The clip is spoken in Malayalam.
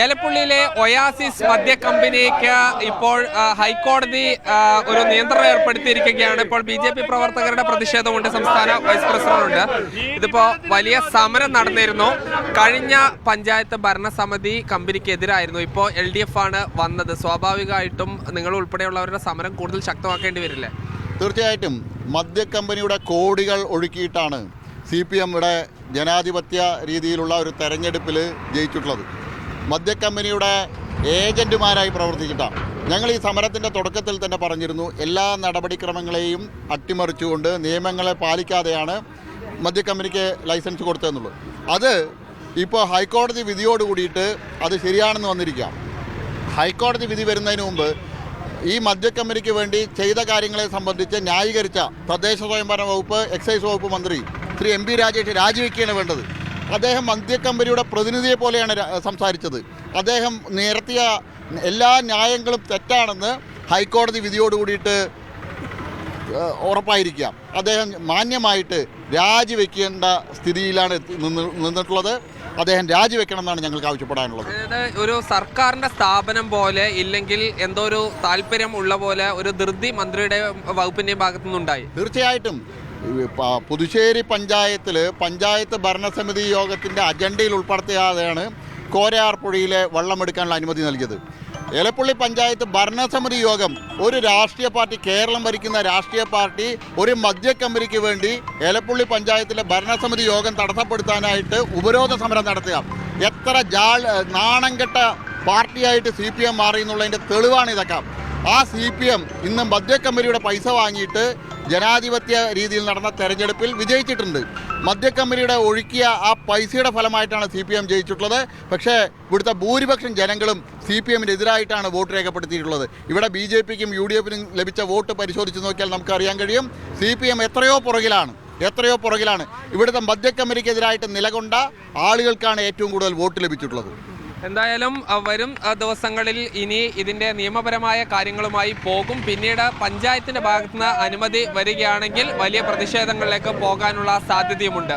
ഏലപ്പുള്ളിയിലെ ഒയാസിസ് മദ്യ കമ്പനിക്ക് ഇപ്പോൾ ഹൈക്കോടതി ഒരു നിയന്ത്രണം ഏർപ്പെടുത്തിയിരിക്കുകയാണ്. ഇപ്പോൾ ബി ജെ പി പ്രവർത്തകരുടെ പ്രതിഷേധമുണ്ട് സംസ്ഥാന വൈസ് പ്രസിഡന്റുണ്ട്. ഇതിപ്പോ വലിയ സമരം നടന്നിരുന്നു. കഴിഞ്ഞ പഞ്ചായത്ത് ഭരണസമിതി കമ്പനിക്കെതിരായിരുന്നു. ഇപ്പോൾ എൽ ഡി എഫ് ആണ് വന്നത്. സ്വാഭാവികമായിട്ടും നിങ്ങൾ ഉൾപ്പെടെയുള്ളവരുടെ സമരം കൂടുതൽ ശക്തമാക്കേണ്ടി വരില്ലേ? തീർച്ചയായിട്ടും. മദ്യ കമ്പനിയുടെ കോടികൾ ഒഴുക്കിയിട്ടാണ് സി പി എം ഇവിടെ ജനാധിപത്യ രീതിയിലുള്ള ഒരു തെരഞ്ഞെടുപ്പിൽ ജയിച്ചിട്ടുള്ളത്. മദ്യക്കമ്പനിയുടെ ഏജന്റുമാരായി പ്രവർത്തിച്ചിട്ടാണ് ഞങ്ങൾ ഈ സമരത്തിന്റെ തുടക്കത്തിൽ തന്നെ പറഞ്ഞിരുന്നു എല്ലാ നടപടിക്രമങ്ങളെയും അട്ടിമറിച്ചുകൊണ്ട് നിയമങ്ങളെ പാലിക്കാതെയാണ് മദ്യക്കമ്പനിക്ക് ലൈസൻസ് കൊടുത്തതെന്നുള്ളത്. അത് ഇപ്പോൾ ഹൈക്കോടതി വിധിയോട് കൂടിയിട്ട് അത് ശരിയാണെന്ന് വന്നിരിക്കാം. ഹൈക്കോടതി വിധി വരുന്നതിന് മുമ്പ് ഈ മദ്യക്കമ്പനിക്ക് വേണ്ടി ചെയ്ത കാര്യങ്ങളെ സംബന്ധിച്ച് ന്യായീകരിച്ച തദ്ദേശ സ്വയംഭരണ വകുപ്പ് എക്സൈസ് വകുപ്പ് മന്ത്രി ശ്രീ എം പി രാജേഷ് രാജിവെക്കുകയാണ് വേണ്ടത്. അദ്ദേഹം മദ്യക്കമ്പനിയുടെ പ്രതിനിധിയെ പോലെയാണ് സംസാരിച്ചത്. അദ്ദേഹം നേരത്തെ എല്ലാ ന്യായങ്ങളും തെറ്റാണെന്ന് ഹൈക്കോടതി വിധിയോട് കൂടിയിട്ട് ഉറപ്പായിരിക്കാം. അദ്ദേഹം മാന്യമായിട്ട് രാജിവെക്കേണ്ട സ്ഥിതിയിലാണ് നിന്ന് നിന്നിട്ടുള്ളത്. അദ്ദേഹം രാജിവെക്കണം എന്നാണ് ഞങ്ങൾക്ക് ആവശ്യപ്പെടാനുള്ളത്. അതായത് ഒരു സർക്കാരിന്റെ സ്ഥാപനം പോലെ ഇല്ലെങ്കിൽ എന്തോ ഒരു താല്പര്യം ഉള്ള പോലെ ഒരു ധൃതി മന്ത്രിയുടെ വകുപ്പിന്റെയും ഭാഗത്തുനിന്നുണ്ടായി. തീർച്ചയായിട്ടും. പുതുശ്ശേരി പഞ്ചായത്തിൽ പഞ്ചായത്ത് ഭരണസമിതി യോഗത്തിന്റെ അജണ്ടയിൽ ഉൾപ്പെടുത്തിയാതെയാണ് കോരയാർപ്പുഴയിലെ വെള്ളമെടുക്കാനുള്ള അനുമതി നൽകിയത്. ഏലപ്പള്ളി പഞ്ചായത്ത് ഭരണസമിതി യോഗം ഒരു രാഷ്ട്രീയ പാർട്ടി കേരളം ഭരിക്കുന്ന രാഷ്ട്രീയ പാർട്ടി ഒരു മദ്യ കമ്പനിക്ക് വേണ്ടി ഏലപ്പള്ളി പഞ്ചായത്തിലെ ഭരണസമിതി യോഗം തടസ്സപ്പെടുത്താനായിട്ട് ഉപരോധ സമരം നടത്തുക. എത്ര ജാൾ നാണംകെട്ട പാർട്ടിയായിട്ട് സി പി എം മാറി എന്നുള്ളതിന്റെ തെളിവാണ് ഇതൊക്കെ. ആ സി പി എം ഇന്ന് മദ്യ കമ്പനിയുടെ പൈസ വാങ്ങിയിട്ട് ജനാധിപത്യ രീതിയിൽ നടന്ന തെരഞ്ഞെടുപ്പിൽ വിജയിച്ചിട്ടുണ്ട്. മദ്യക്കമ്പനിയുടെ ഒഴുക്കിയ ആ പൈസയുടെ ഫലമായിട്ടാണ് സി പി എം ജയിച്ചിട്ടുള്ളത്. പക്ഷേ ഇവിടുത്തെ ഭൂരിപക്ഷം ജനങ്ങളും സി പി എമ്മിനെതിരായിട്ടാണ് വോട്ട് രേഖപ്പെടുത്തിയിട്ടുള്ളത്. ഇവിടെ ബി ജെ പിക്കും യു ഡി എഫിനും ലഭിച്ച വോട്ട് പരിശോധിച്ച് നോക്കിയാൽ നമുക്ക് അറിയാൻ കഴിയും. സി പി എം എത്രയോ പുറകിലാണ് എത്രയോ പുറകിലാണ്. ഇവിടുത്തെ മദ്യക്കമ്പനിക്കെതിരായിട്ട് നിലകൊണ്ട ആളുകൾക്കാണ് ഏറ്റവും കൂടുതൽ വോട്ട് ലഭിച്ചിട്ടുള്ളത്. എന്തായാലും വരും ദിവസങ്ങളിൽ ഇനി ഇതിന്റെ നിയമപരമായ കാര്യങ്ങളുമായി പോകും. പിന്നീട് പഞ്ചായത്തിന്റെ ഭാഗത്തുനിന്ന് അനുമതി വരികയാണെങ്കിൽ വലിയ പ്രതിഷേധങ്ങളിലേക്ക് പോകാനുള്ള സാധ്യതയുമുണ്ട്.